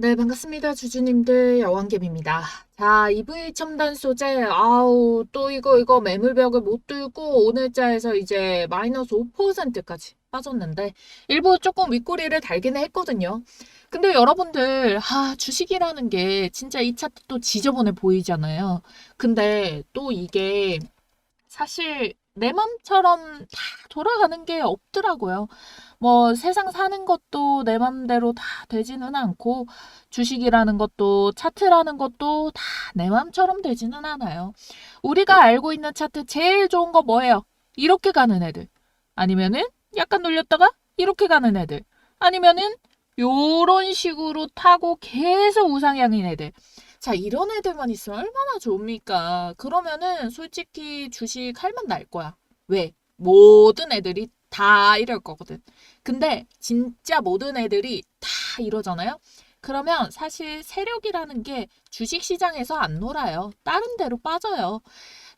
네, 반갑습니다. 주주님들, 여왕개입니다 자, EV 첨단 소재, 아우, 또 이거, 이거 매물벽을 못 뚫고 오늘자에서 이제 마이너스 5%까지 빠졌는데, 일부 조금 윗꼬리를 달기는 했거든요. 근데 여러분들, 아, 주식이라는 게 진짜 이 차트 또 지저분해 보이잖아요. 근데 또 이게 사실 내 맘처럼 다 돌아가는 게 없더라고요. 뭐 세상 사는 것도 내 맘대로 다 되지는 않고 주식이라는 것도 차트라는 것도 다 내 맘처럼 되지는 않아요. 우리가 알고 있는 차트 제일 좋은 거 뭐예요? 이렇게 가는 애들. 아니면은 약간 눌렸다가 이렇게 가는 애들. 아니면은 요런 식으로 타고 계속 우상향인 애들. 자, 이런 애들만 있으면 얼마나 좋습니까? 그러면은 솔직히 주식 할만 날 거야. 왜? 모든 애들이 다 이럴 거거든. 근데 진짜 모든 애들이 다 이러잖아요? 그러면 사실 세력이라는 게 주식 시장에서 안 놀아요. 다른 데로 빠져요.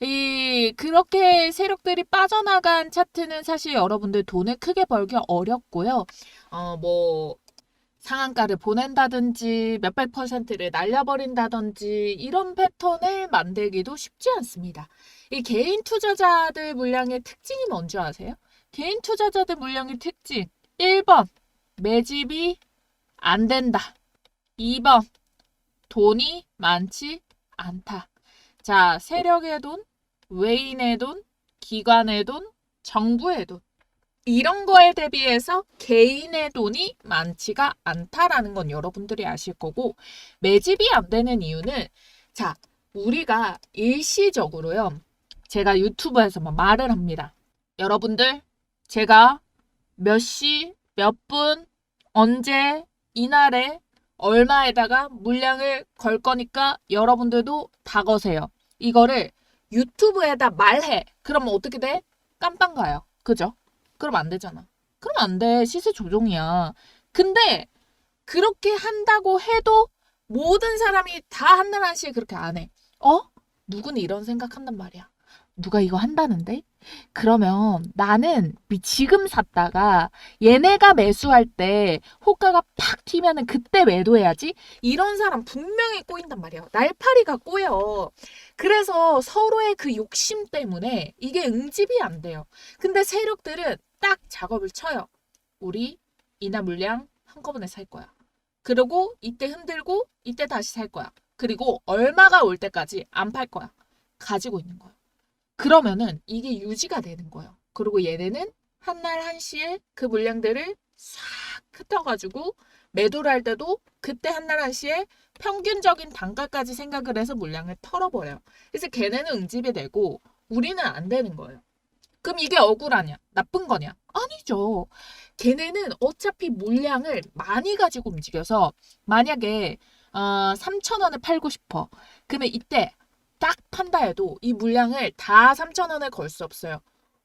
이 그렇게 세력들이 빠져나간 차트는 사실 여러분들 돈을 크게 벌기 어렵고요. 어, 뭐 상한가를 보낸다든지 몇백 퍼센트를 날려버린다든지 이런 패턴을 만들기도 쉽지 않습니다. 이 개인 투자자들 물량의 특징이 뭔지 아세요? 개인 투자자들 물량의 특징 1번 매집이 안 된다. 2번 돈이 많지 않다. 자, 세력의 돈, 외인의 돈, 기관의 돈, 정부의 돈. 이런 거에 대비해서 개인의 돈이 많지가 않다라는 건 여러분들이 아실 거고 매집이 안 되는 이유는 자 우리가 일시적으로요 제가 유튜브에서 막 말을 합니다 여러분들 제가 몇 시, 몇 분, 언제, 이날에 얼마에다가 물량을 걸 거니까 여러분들도 다 거세요. 이거를 유튜브에다 말해. 그러면 어떻게 돼? 깜빵 가요. 그죠? 그럼 안 되잖아. 그럼 안 돼. 시세 조종이야. 근데 그렇게 한다고 해도 모든 사람이 다 한날 한시에 그렇게 안 해. 어? 누구는 이런 생각한단 말이야. 누가 이거 한다는데? 그러면 나는 지금 샀다가 얘네가 매수할 때 호가가 팍 튀면은 그때 매도해야지. 이런 사람 분명히 꼬인단 말이야. 날파리가 꼬여. 그래서 서로의 그 욕심 때문에 이게 응집이 안 돼요. 근데 세력들은 딱 작업을 쳐요. 우리 이나 물량 한꺼번에 살 거야. 그리고 이때 흔들고 이때 다시 살 거야. 그리고 얼마가 올 때까지 안 팔 거야. 가지고 있는 거야. 그러면은 이게 유지가 되는 거예요. 그리고 얘네는 한 날 한시에 그 물량들을 싹 흩어가지고 매도를 할 때도 그때 한 날 한시에 평균적인 단가까지 생각을 해서 물량을 털어버려요. 그래서 걔네는 응집이 되고 우리는 안 되는 거예요. 그럼 이게 억울하냐? 나쁜 거냐? 아니죠. 걔네는 어차피 물량을 많이 가지고 움직여서 만약에 어, 3,000원에 팔고 싶어. 그러면 이때 딱 판다 해도 이 물량을 다 3,000원에 걸 수 없어요.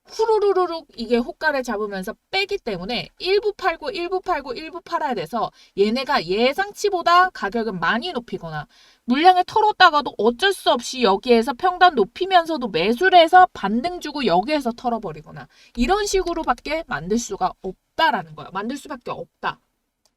후루루루룩 이게 호가를 잡으면서 빼기 때문에 일부 팔고 일부 팔고 일부 팔아야 돼서 얘네가 예상치보다 가격을 많이 높이거나 물량을 털었다가도 어쩔 수 없이 여기에서 평단 높이면서도 매수를 해서 반등 주고 여기에서 털어버리거나 이런 식으로밖에 만들 수가 없다라는 거야. 만들 수밖에 없다.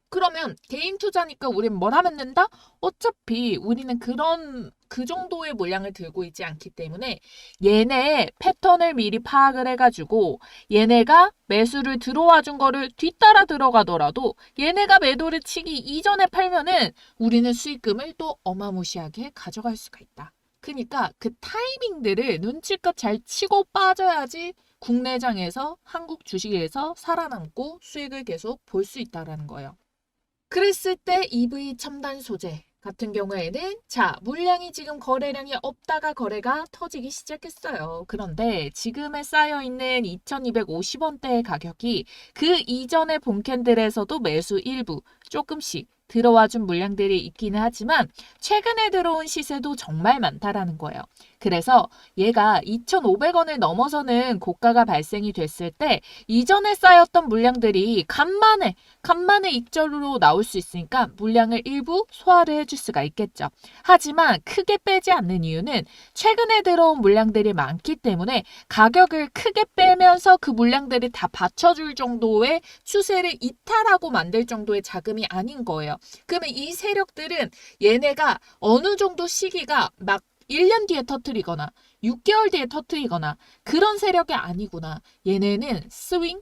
그러면 개인 투자니까 우린 뭘 하면 된다? 어차피 우리는 그런 그 정도의 물량을 들고 있지 않기 때문에 얘네 패턴을 미리 파악을 해가지고 얘네가 매수를 들어와 준 거를 뒤따라 들어가더라도 얘네가 매도를 치기 이전에 팔면은 우리는 수익금을 또 어마무시하게 가져갈 수가 있다. 그러니까 그 타이밍들을 눈치껏 잘 치고 빠져야지 국내장에서 한국 주식에서 살아남고 수익을 계속 볼 수 있다라는 거예요. 그랬을 때 EV 첨단 소재 같은 경우에는 자 물량이 지금 거래량이 없다가 거래가 터지기 시작했어요. 그런데 지금에 쌓여 있는 2,250원대의 가격이 그 이전의 본캔들에서도 매수 일부 조금씩 들어와 준 물량들이 있기는 하지만 최근에 들어온 시세도 정말 많다라는 거예요. 그래서 얘가 2,500원을 넘어서는 고가가 발생이 됐을 때 이전에 쌓였던 물량들이 간만에 간만에 익절로 나올 수 있으니까 물량을 일부 소화를 해줄 수가 있겠죠. 하지만 크게 빼지 않는 이유는 최근에 들어온 물량들이 많기 때문에 가격을 크게 빼면서 그 물량들이 다 받쳐줄 정도의 추세를 이탈하고 만들 정도의 자금이 아닌 거예요. 그러면 이 세력들은 얘네가 어느 정도 시기가 막 1년 뒤에 터트리거나 6개월 뒤에 터트리거나 그런 세력이 아니구나. 얘네는 스윙,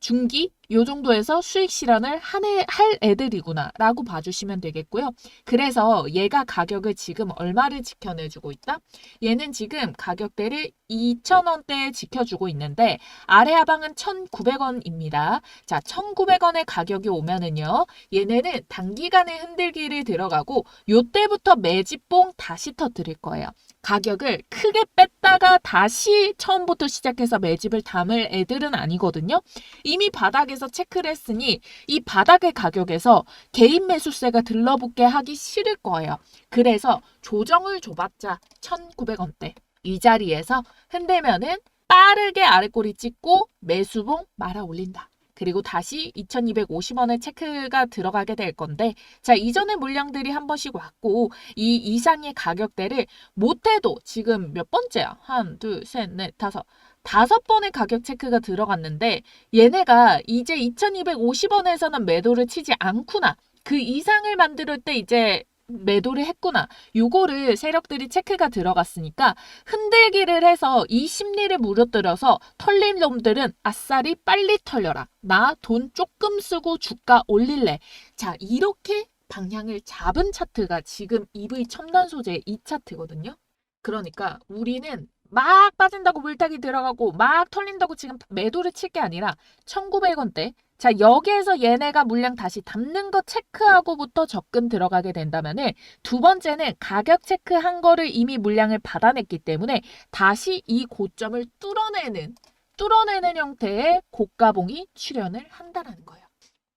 중기 요 정도에서 수익 실현을 하네, 할 애들이구나 라고 봐주시면 되겠고요. 그래서 얘가 가격을 지금 얼마를 지켜내주고 있다? 얘는 지금 가격대를 2,000원대에 지켜주고 있는데 아래 하방은 1,900원입니다. 자, 1,900원의 가격이 오면은요. 얘네는 단기간에 흔들기를 들어가고 요때부터 매집봉 다시 터뜨릴 거예요. 가격을 크게 뺐다가 다시 처음부터 시작해서 매집을 담을 애들은 아니거든요. 이미 바닥에 서 체크를 했으니 이 바닥의 가격에서 개인 매수세가 들러붙게 하기 싫을 거예요. 그래서 조정을 줘봤자 1,900원대. 이 자리에서 흔들면은 빠르게 아래 꼬리 찍고 매수봉 말아 올린다. 그리고 다시 2250원의 체크가 들어가게 될 건데 자 이전의 물량들이 한 번씩 왔고 이 이상의 가격대를 못해도 지금 몇 번째야? 한, 둘, 셋, 넷, 다섯 다섯 번의 가격 체크가 들어갔는데 얘네가 이제 2250원에서는 매도를 치지 않구나. 그 이상을 만들 때 이제 매도를 했구나. 요거를 세력들이 체크가 들어갔으니까 흔들기를 해서 이 심리를 무너뜨려서 털린 놈들은 아싸리 빨리 털려라. 나 돈 조금 쓰고 주가 올릴래. 자, 이렇게 방향을 잡은 차트가 지금 EV 첨단 소재의 이 차트거든요. 그러니까 우리는 막 빠진다고 물타기 들어가고 막 털린다고 지금 매도를 칠 게 아니라 1900원대 자, 여기에서 얘네가 물량 다시 담는 거 체크하고부터 접근 들어가게 된다면 은 두 번째는 가격 체크한 거를 이미 물량을 받아냈기 때문에 다시 이 고점을 뚫어내는 뚫어내는 형태의 고가봉이 출현을 한다라는 거예요.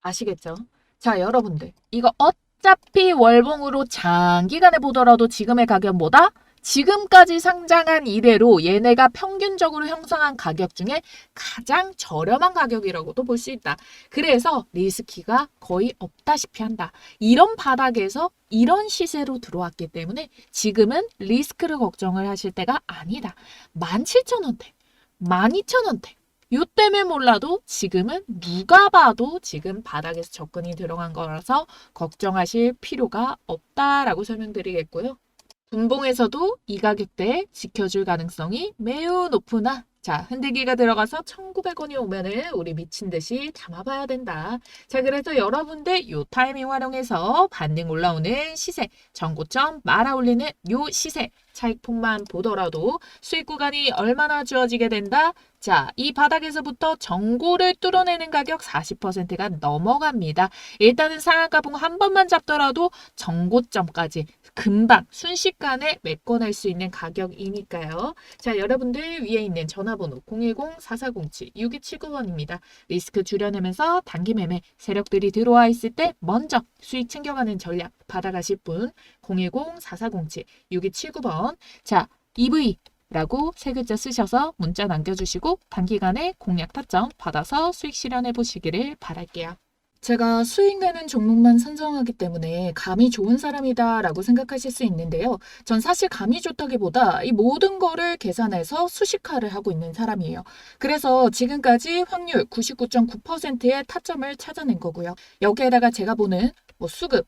아시겠죠? 자, 여러분들. 이거 어차피 월봉으로 장기간에 보더라도 지금의 가격보다 지금까지 상장한 이래로 얘네가 평균적으로 형성한 가격 중에 가장 저렴한 가격이라고도 볼 수 있다. 그래서 리스키가 거의 없다시피 한다. 이런 바닥에서 이런 시세로 들어왔기 때문에 지금은 리스크를 걱정을 하실 때가 아니다. 17,000원대, 12,000원대. 요 때문에 몰라도 지금은 누가 봐도 지금 바닥에서 접근이 들어간 거라서 걱정하실 필요가 없다라고 설명드리겠고요. 분봉에서도 이 가격대에 지켜줄 가능성이 매우 높으나 자, 흔들기가 들어가서 1,900원이 오면은 우리 미친 듯이 담아봐야 된다. 자, 그래서 여러분들 요 타이밍 활용해서 반등 올라오는 시세, 전고점 말아 올리는 요 시세, 차익폭만 보더라도 수익 구간이 얼마나 주어지게 된다? 자, 이 바닥에서부터 정고를 뚫어내는 가격 40%가 넘어갑니다. 일단은 상한가봉 한 번만 잡더라도 정고점까지 금방 순식간에 메꿔낼 수 있는 가격이니까요. 자, 여러분들 위에 있는 전화번호 010-4407-6279번입니다. 리스크 줄여내면서 단기 매매 세력들이 들어와 있을 때 먼저 수익 챙겨가는 전략 받아가실 분 010-4407-6279번 자, EV 라고 세 글자 쓰셔서 문자 남겨주시고 단기간에 공략 타점 받아서 수익 실현해 보시기를 바랄게요. 제가 수익 내는 종목만 선정하기 때문에 감이 좋은 사람이다 라고 생각하실 수 있는데요. 전 사실 감이 좋다기보다 이 모든 거를 계산해서 수식화를 하고 있는 사람이에요. 그래서 지금까지 확률 99.9%의 타점을 찾아낸 거고요. 여기에다가 제가 보는 뭐 수급,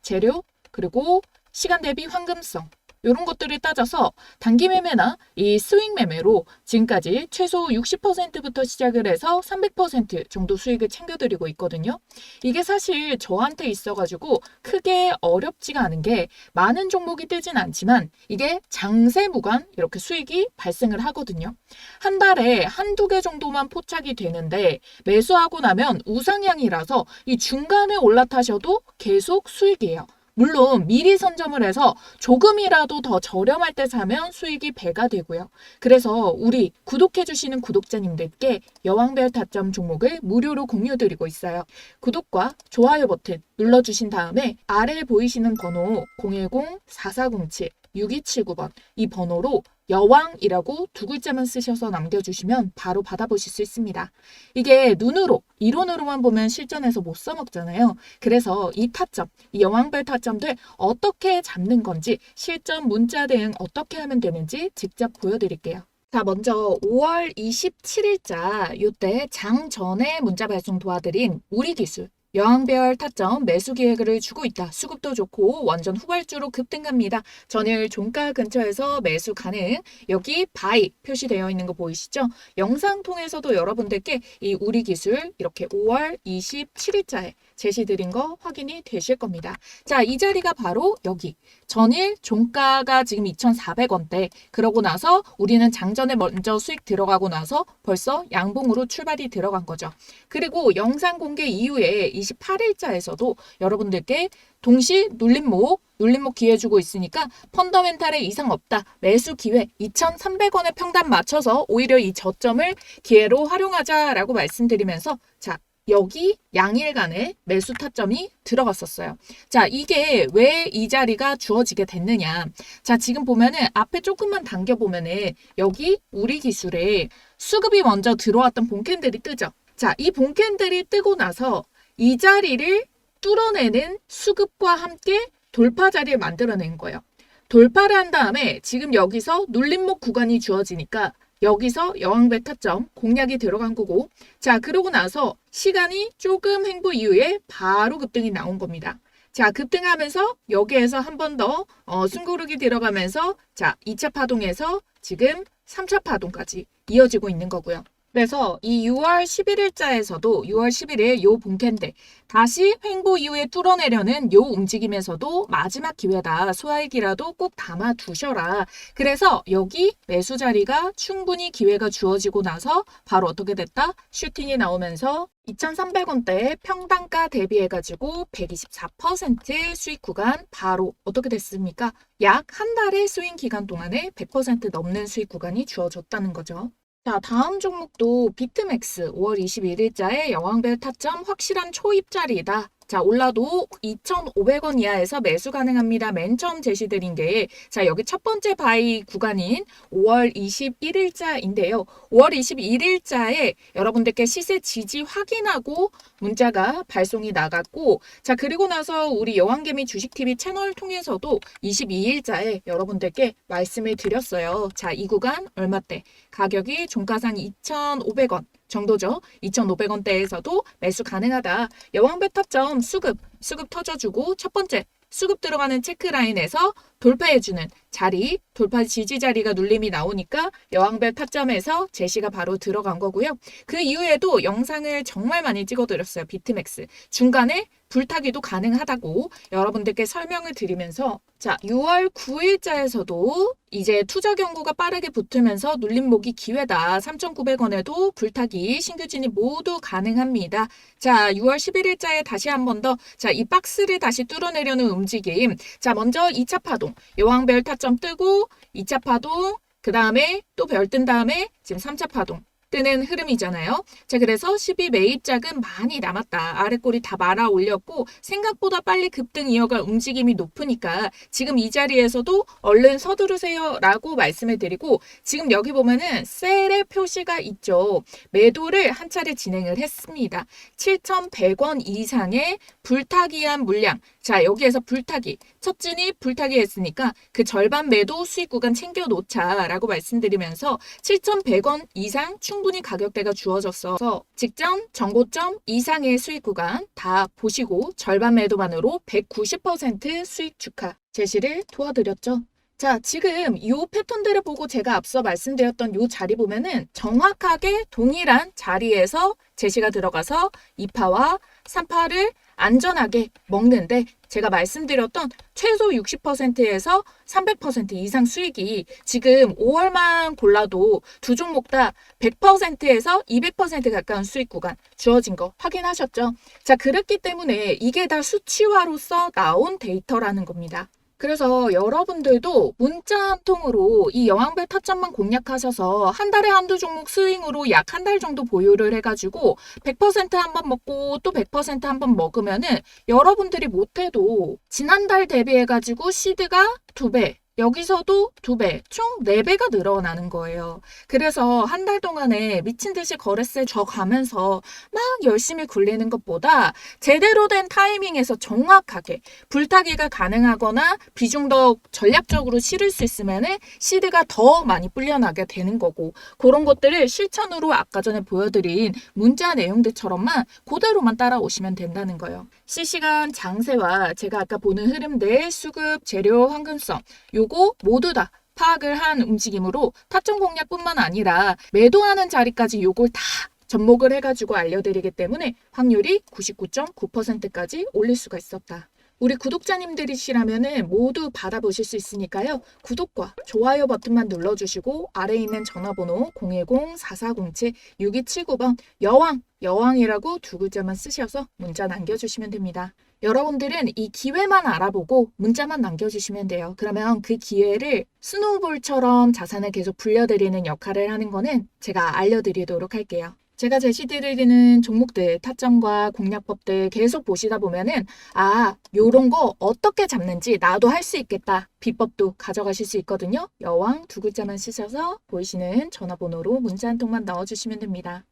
재료, 그리고 시간 대비 황금성, 이런 것들을 따져서 단기 매매나 이 스윙 매매로 지금까지 최소 60%부터 시작을 해서 300% 정도 수익을 챙겨드리고 있거든요. 이게 사실 저한테 있어가지고 크게 어렵지가 않은 게 많은 종목이 뜨진 않지만 이게 장세 무관 이렇게 수익이 발생을 하거든요. 한 달에 한두 개 정도만 포착이 되는데 매수하고 나면 우상향이라서 이 중간에 올라타셔도 계속 수익이에요. 물론 미리 선점을 해서 조금이라도 더 저렴할 때 사면 수익이 배가 되고요. 그래서 우리 구독해주시는 구독자님들께 여왕별 타점 종목을 무료로 공유드리고 있어요. 구독과 좋아요 버튼 눌러주신 다음에 아래에 보이시는 번호 010-4407 6279번 이 번호로 여왕이라고 두 글자만 쓰셔서 남겨주시면 바로 받아보실 수 있습니다. 이게 눈으로, 이론으로만 보면 실전에서 못 써먹잖아요. 그래서 이 타점, 이 여왕별 타점들 어떻게 잡는 건지, 실전 문자 대응 어떻게 하면 되는지 직접 보여드릴게요. 자, 먼저 5월 27일자 요때 장 전에 문자 발송 도와드린 우리 기술 여왕별 타점 매수 기회를 주고 있다. 수급도 좋고 완전 후발주로 급등갑니다. 전일 종가 근처에서 매수 가능. 여기 바이 표시되어 있는 거 보이시죠? 영상 통해서도 여러분들께 이 우리 기술 이렇게 5월 27일자에 제시드린 거 확인이 되실 겁니다. 자, 이 자리가 바로 여기. 전일 종가가 지금 2,400원대. 그러고 나서 우리는 장전에 먼저 수익 들어가고 나서 벌써 양봉으로 출발이 들어간 거죠. 그리고 영상 공개 이후에 28일자에서도 여러분들께 동시 눌림목, 눌림목 기회 주고 있으니까 펀더멘탈에 이상 없다. 매수 기회 2,300원의 평단 맞춰서 오히려 이 저점을 기회로 활용하자라고 말씀드리면서 자, 여기 양일간의 매수 타점이 들어갔었어요. 자, 이게 왜 이 자리가 주어지게 됐느냐. 자, 지금 보면은 앞에 조금만 당겨보면은 여기 우리 기술에 수급이 먼저 들어왔던 본캔들이 뜨죠. 자, 이 본캔들이 뜨고 나서 이 자리를 뚫어내는 수급과 함께 돌파 자리를 만들어낸 거예요. 돌파를 한 다음에 지금 여기서 눌림목 구간이 주어지니까 여기서 여왕배 타점 공략이 들어간 거고 자 그러고 나서 시간이 조금 횡보 이후에 바로 급등이 나온 겁니다. 자 급등하면서 여기에서 한 번더 어, 숨고르기 들어가면서 자 2차 파동에서 지금 3차 파동까지 이어지고 있는 거고요. 그래서 이 6월 11일자에서도 6월 11일 요 본캔데 다시 횡보 이후에 뚫어내려는 요 움직임에서도 마지막 기회다. 소화액이라도 꼭 담아 두셔라. 그래서 여기 매수 자리가 충분히 기회가 주어지고 나서 바로 어떻게 됐다? 슈팅이 나오면서 2,300원대 평단가 대비해가지고 124% 수익 구간 바로 어떻게 됐습니까? 약 한 달의 스윙 기간 동안에 100% 넘는 수익 구간이 주어졌다는 거죠. 자, 다음 종목도 비트맥스 5월 21일자에 여왕별 타점 확실한 초입자리다. 자, 올라도 2,500원 이하에서 매수 가능합니다. 맨 처음 제시드린 게, 자, 여기 첫 번째 바이 구간인 5월 21일자인데요. 5월 21일자에 여러분들께 시세 지지 확인하고 문자가 발송이 나갔고, 자, 그리고 나서 우리 여왕개미 주식TV 채널 통해서도 22일자에 여러분들께 말씀을 드렸어요. 자, 이 구간 얼마대? 가격이 종가상 2,500원. 정도죠. 2,500원대에서도 매수 가능하다. 여왕배 타점 수급, 수급 터져주고 첫 번째 수급 들어가는 체크라인에서 돌파해주는 자리, 돌파 지지 자리가 눌림이 나오니까 여왕별 타점에서 제시가 바로 들어간 거고요. 그 이후에도 영상을 정말 많이 찍어드렸어요. 비트맥스. 중간에 불타기도 가능하다고 여러분들께 설명을 드리면서 자 6월 9일자에서도 이제 투자 경고가 빠르게 붙으면서 눌림목이 기회다. 3,900원에도 불타기 신규 진입 모두 가능합니다. 자 6월 11일자에 다시 한 번 더 자 이 박스를 다시 뚫어내려는 움직임. 자 먼저 2차 파동 여왕별 타점 뜨고 2차 파동 그 다음에 또 별 뜬 다음에 지금 3차 파동 뜨는 흐름이잖아요. 자, 그래서 12 매입작은 많이 남았다. 아래꼬리 다 말아 올렸고 생각보다 빨리 급등 이어갈 움직임이 높으니까 지금 이 자리에서도 얼른 서두르세요 라고 말씀을 드리고 지금 여기 보면은 셀의 표시가 있죠. 매도를 한 차례 진행을 했습니다. 7,100원 이상의 불타기한 물량. 자, 여기에서 불타기. 첫 진입 불타기 했으니까 그 절반 매도 수익 구간 챙겨 놓자라고 말씀드리면서 7,100원 이상 충분히 가격대가 주어졌어서 직전 정고점 이상의 수익 구간 다 보시고 절반 매도만으로 190% 수익 축하 제시를 도와드렸죠. 자, 지금 이 패턴들을 보고 제가 앞서 말씀드렸던 이 자리 보면은 정확하게 동일한 자리에서 제시가 들어가서 2파와 3파를 안전하게 먹는데 제가 말씀드렸던 최소 60%에서 300% 이상 수익이 지금 5월만 골라도 두 종목 다 100%에서 200% 가까운 수익 구간 주어진 거 확인하셨죠? 자, 그렇기 때문에 이게 다 수치화로서 나온 데이터라는 겁니다. 그래서 여러분들도 문자 한 통으로 이 여왕별 타점만 공략하셔서 한 달에 한두 종목 스윙으로 약 한 달 정도 보유를 해가지고 100%한 번 먹고 또 100%한 번 먹으면은 여러분들이 못해도 지난달 대비해가지고 시드가 두 배, 여기서도 두 배, 총 네 배가 늘어나는 거예요. 그래서 한 달 동안에 미친 듯이 거래세 져가면서 막 열심히 굴리는 것보다 제대로 된 타이밍에서 정확하게 불타기가 가능하거나 비중 더 전략적으로 실을 수 있으면은 시드가 더 많이 불려나게 되는 거고 그런 것들을 실천으로 아까 전에 보여드린 문자 내용들처럼만 그대로만 따라오시면 된다는 거예요. 실시간 장세와 제가 아까 보는 흐름들 수급, 재료, 황금성 요거 모두 다 파악을 한 움직임으로 타점 공략뿐만 아니라 매도하는 자리까지 요걸 다 접목을 해가지고 알려드리기 때문에 확률이 99.9%까지 올릴 수가 있었다. 우리 구독자님들이시라면은 모두 받아보실 수 있으니까요. 구독과 좋아요 버튼만 눌러주시고 아래에 있는 전화번호 010-4407-6279번 여왕, 여왕이라고 두 글자만 쓰셔서 문자 남겨주시면 됩니다. 여러분들은 이 기회만 알아보고 문자만 남겨주시면 돼요. 그러면 그 기회를 스노우볼처럼 자산을 계속 불려드리는 역할을 하는 거는 제가 알려드리도록 할게요. 제가 제시드리는 종목들, 타점과 공략법들 계속 보시다 보면은 아, 요런 거 어떻게 잡는지 나도 할 수 있겠다. 비법도 가져가실 수 있거든요. 여왕 두 글자만 쓰셔서 보이시는 전화번호로 문자 한 통만 넣어주시면 됩니다.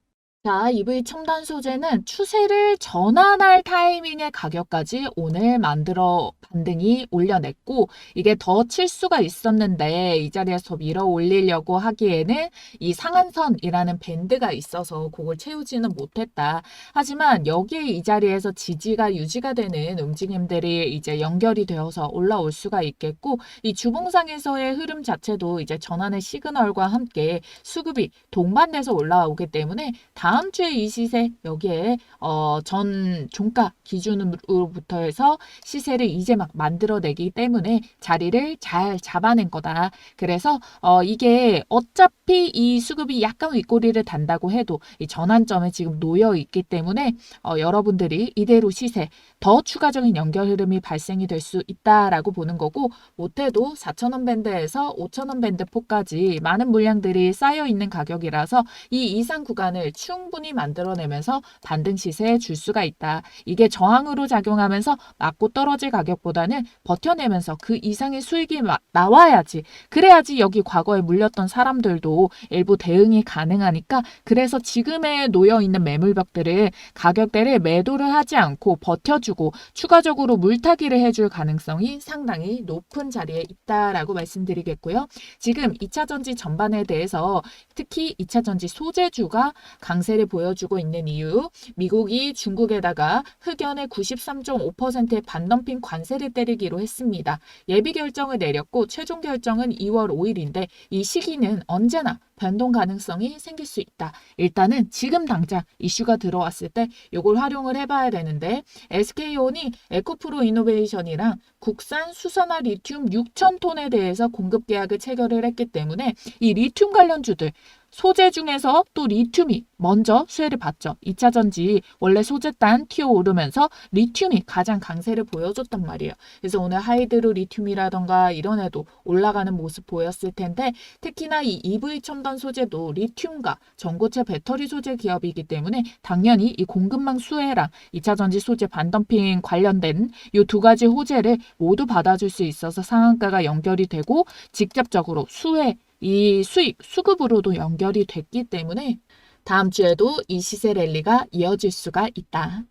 자, EV 첨단 소재는 추세를 전환할 타이밍의 가격까지 오늘 만들어 반등이 올려냈고 이게 더 칠 수가 있었는데 이 자리에서 밀어 올리려고 하기에는 이 상한선이라는 밴드가 있어서 그걸 채우지는 못했다. 하지만 여기에 이 자리에서 지지가 유지가 되는 움직임들이 이제 연결이 되어서 올라올 수가 있겠고 이 주봉상에서의 흐름 자체도 이제 전환의 시그널과 함께 수급이 동반돼서 올라오기 때문에 다음 주에 이 시세 여기에 어, 전 종가 기준으로부터 해서 시세를 이제 막 만들어내기 때문에 자리를 잘 잡아낸 거다. 그래서 어, 이게 어차피 이 수급이 약간 윗꼬리를 단다고 해도 이 전환점에 지금 놓여 있기 때문에 어, 여러분들이 이대로 시세 더 추가적인 연결 흐름이 발생이 될 수 있다라고 보는 거고 못해도 4,000원 밴드에서 5,000원 밴드 포까지 많은 물량들이 쌓여 있는 가격이라서 이 이상 구간을 충 분히 만들어내면서 반등 시세에 줄 수가 있다. 이게 저항으로 작용하면서 맞고 떨어질 가격보다는 버텨내면서 그 이상의 수익이 마- 나와야지. 그래야지 여기 과거에 물렸던 사람들도 일부 대응이 가능하니까 그래서 지금에 놓여 있는 매물벽들을 가격대를 매도를 하지 않고 버텨주고 추가적으로 물타기를 해줄 가능성이 상당히 높은 자리에 있다라고 말씀드리겠고요. 지금 2차 전지 전반에 대해서 특히 2차 전지 소재주가 강세 를 보여주고 있는 이유, 미국이 중국에다가 흑연의 93.5%의 반덤핑 관세를 때리기로 했습니다. 예비 결정을 내렸고 최종 결정은 2월 5일인데 이 시기는 언제나 변동 가능성이 생길 수 있다. 일단은 지금 당장 이슈가 들어왔을 때 이걸 활용을 해봐야 되는데 SK온이 에코프로 이노베이션이랑 국산 수산화 리튬 6천 톤에 대해서 공급 계약을 체결을 했기 때문에 이 리튬 관련주들 소재 중에서 또 리튬이 먼저 수혜를 받죠. 2차 전지 원래 소재단 튀어 오르면서 리튬이 가장 강세를 보여줬단 말이에요. 그래서 오늘 하이드로 리튬이라던가 이런 애도 올라가는 모습 보였을 텐데 특히나 이 EV 첨단 소재도 리튬과 전고체 배터리 소재 기업이기 때문에 당연히 이 공급망 수혜랑 2차 전지 소재 반덤핑 관련된 이 두 가지 호재를 모두 받아줄 수 있어서 상한가가 연결이 되고 직접적으로 수혜 이 수익, 수급으로도 연결이 됐기 때문에 다음 주에도 이 시세 랠리가 이어질 수가 있다.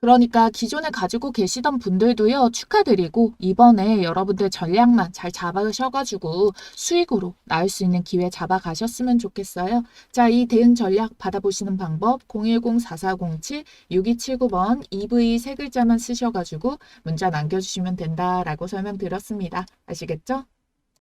그러니까 기존에 가지고 계시던 분들도요, 축하드리고, 이번에 여러분들 전략만 잘 잡으셔가지고 수익으로 나올 수 있는 기회 잡아가셨으면 좋겠어요. 자, 이 대응 전략 받아보시는 방법, 010-4407-6279번 EV 세 글자만 쓰셔가지고 문자 남겨주시면 된다라고 설명드렸습니다. 아시겠죠?